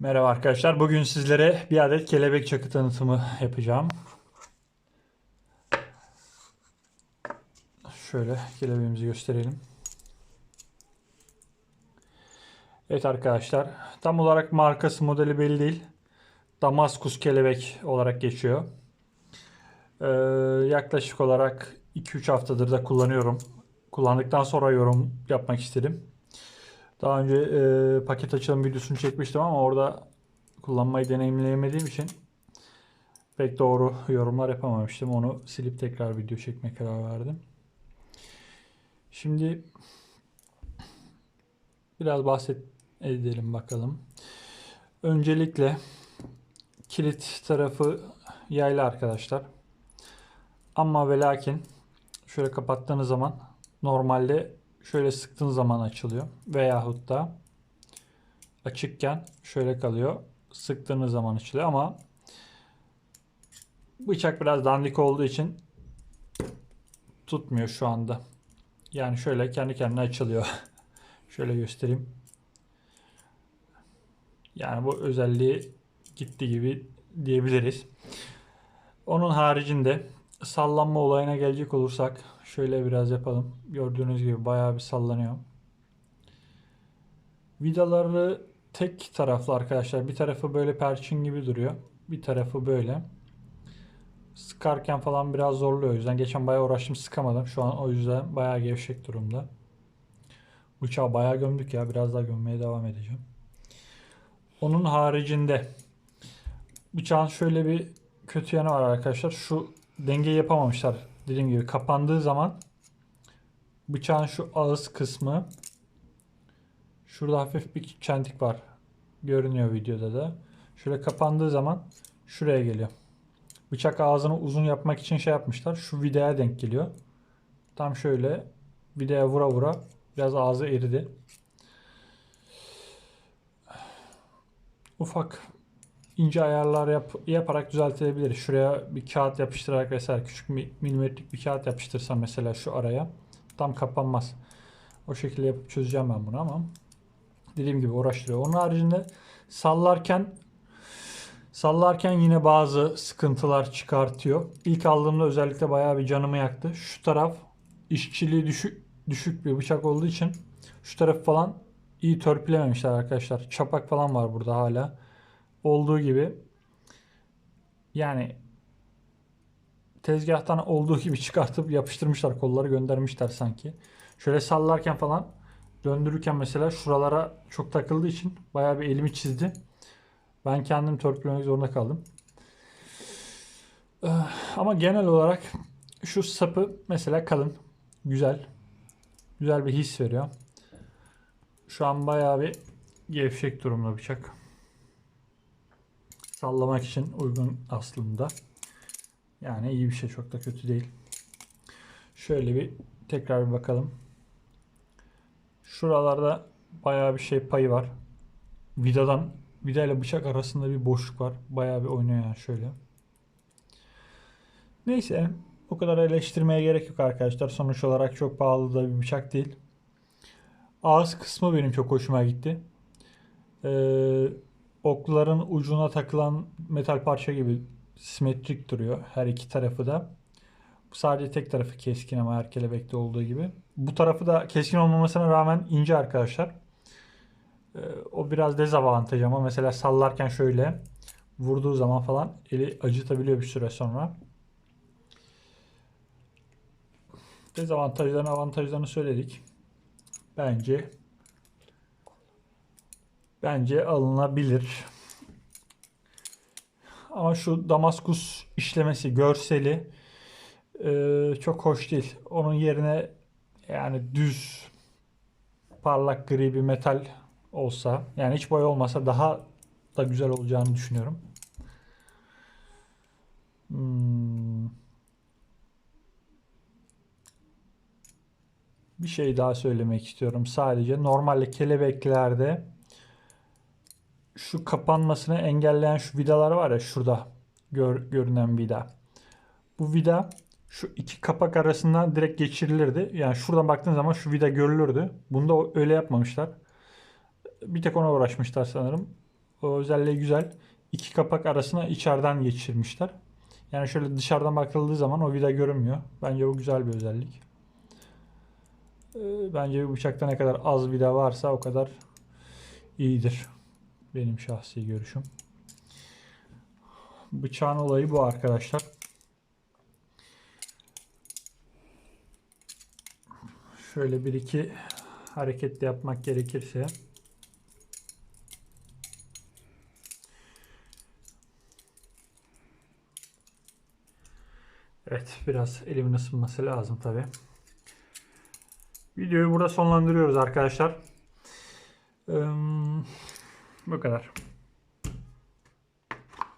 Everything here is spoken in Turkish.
Merhaba arkadaşlar. Bugün sizlere bir adet kelebek çakı tanıtımı yapacağım. Şöyle kelebeğimizi gösterelim. Evet arkadaşlar. Tam olarak markası modeli belli değil. Damaskus kelebek olarak geçiyor. Ee, yaklaşık olarak 2-3 haftadır da kullanıyorum. Kullandıktan sonra yorum yapmak istedim. Daha önce e, paket açılım videosunu çekmiştim ama orada kullanmayı deneyimleyemediğim için pek doğru yorumlar yapamamıştım. Onu silip tekrar video çekmeye karar verdim. Şimdi biraz bahset edelim bakalım. Öncelikle kilit tarafı yaylı arkadaşlar. Ama ve lakin şöyle kapattığınız zaman normalde şöyle sıktığın zaman açılıyor. Veyahut da açıkken şöyle kalıyor. Sıktığınız zaman açılıyor ama bıçak biraz dandik olduğu için tutmuyor şu anda. Yani şöyle kendi kendine açılıyor. şöyle göstereyim. Yani bu özelliği gitti gibi diyebiliriz. Onun haricinde sallanma olayına gelecek olursak şöyle biraz yapalım. Gördüğünüz gibi bayağı bir sallanıyor. Vidaları tek taraflı arkadaşlar. Bir tarafı böyle perçin gibi duruyor. Bir tarafı böyle. Sıkarken falan biraz zorluyor. O yüzden geçen bayağı uğraştım sıkamadım. Şu an o yüzden bayağı gevşek durumda. Bıçağı bayağı gömdük ya. Biraz daha gömmeye devam edeceğim. Onun haricinde bıçağın şöyle bir kötü yanı var arkadaşlar. Şu dengeyi yapamamışlar. Dediğim gibi kapandığı zaman bıçağın şu ağız kısmı şurada hafif bir çentik var. Görünüyor videoda da. Şöyle kapandığı zaman şuraya geliyor. Bıçak ağzını uzun yapmak için şey yapmışlar. Şu vidaya denk geliyor. Tam şöyle vidaya vura vura biraz ağzı eridi. Ufak ince ayarlar yap, yaparak düzeltilebilir. Şuraya bir kağıt yapıştırarak vesaire küçük mi- milimetrik bir kağıt yapıştırsam mesela şu araya tam kapanmaz. O şekilde yapıp çözeceğim ben bunu ama dediğim gibi uğraştırıyor. Onun haricinde sallarken sallarken yine bazı sıkıntılar çıkartıyor. İlk aldığımda özellikle bayağı bir canımı yaktı. Şu taraf işçiliği düşük düşük bir bıçak olduğu için şu taraf falan iyi törpülememişler arkadaşlar. Çapak falan var burada hala olduğu gibi yani tezgahtan olduğu gibi çıkartıp yapıştırmışlar kolları göndermişler sanki. Şöyle sallarken falan döndürürken mesela şuralara çok takıldığı için bayağı bir elimi çizdi. Ben kendim törpülemek zorunda kaldım. Eh, Ama genel olarak şu sapı mesela kalın. Güzel. Güzel bir his veriyor. Şu an bayağı bir gevşek durumda bıçak sallamak için uygun aslında. Yani iyi bir şey çok da kötü değil. Şöyle bir tekrar bir bakalım. Şuralarda bayağı bir şey payı var. Vidadan vida ile bıçak arasında bir boşluk var. Bayağı bir oynuyor yani şöyle. Neyse o kadar eleştirmeye gerek yok arkadaşlar. Sonuç olarak çok pahalı da bir bıçak değil. Ağız kısmı benim çok hoşuma gitti. Ee, okların ucuna takılan metal parça gibi simetrik duruyor her iki tarafı da. Sadece tek tarafı keskin ama her kelebekte olduğu gibi. Bu tarafı da keskin olmamasına rağmen ince arkadaşlar. Ee, o biraz dezavantaj ama mesela sallarken şöyle vurduğu zaman falan eli acıtabiliyor bir süre sonra. Dezavantajlarını avantajlarını söyledik. Bence bence alınabilir. Ama şu Damaskus işlemesi, görseli e, çok hoş değil. Onun yerine yani düz parlak gri bir metal olsa yani hiç boya olmasa daha da güzel olacağını düşünüyorum. Hmm. Bir şey daha söylemek istiyorum. Sadece normalde kelebeklerde şu kapanmasını engelleyen şu vidalar var ya şurada gör, görünen vida. Bu vida şu iki kapak arasından direkt geçirilirdi. Yani şuradan baktığın zaman şu vida görülürdü. Bunda o- öyle yapmamışlar. Bir tek ona uğraşmışlar sanırım. O özelliği güzel. İki kapak arasına içeriden geçirmişler. Yani şöyle dışarıdan bakıldığı zaman o vida görünmüyor. Bence bu güzel bir özellik. Ee, Bence bu bıçakta ne kadar az vida varsa o kadar iyidir. Benim şahsi görüşüm. Bıçağın olayı bu arkadaşlar. Şöyle bir iki hareket yapmak gerekirse. Evet biraz elimin ısınması lazım tabi. Videoyu burada sonlandırıyoruz arkadaşlar. voy a quedar.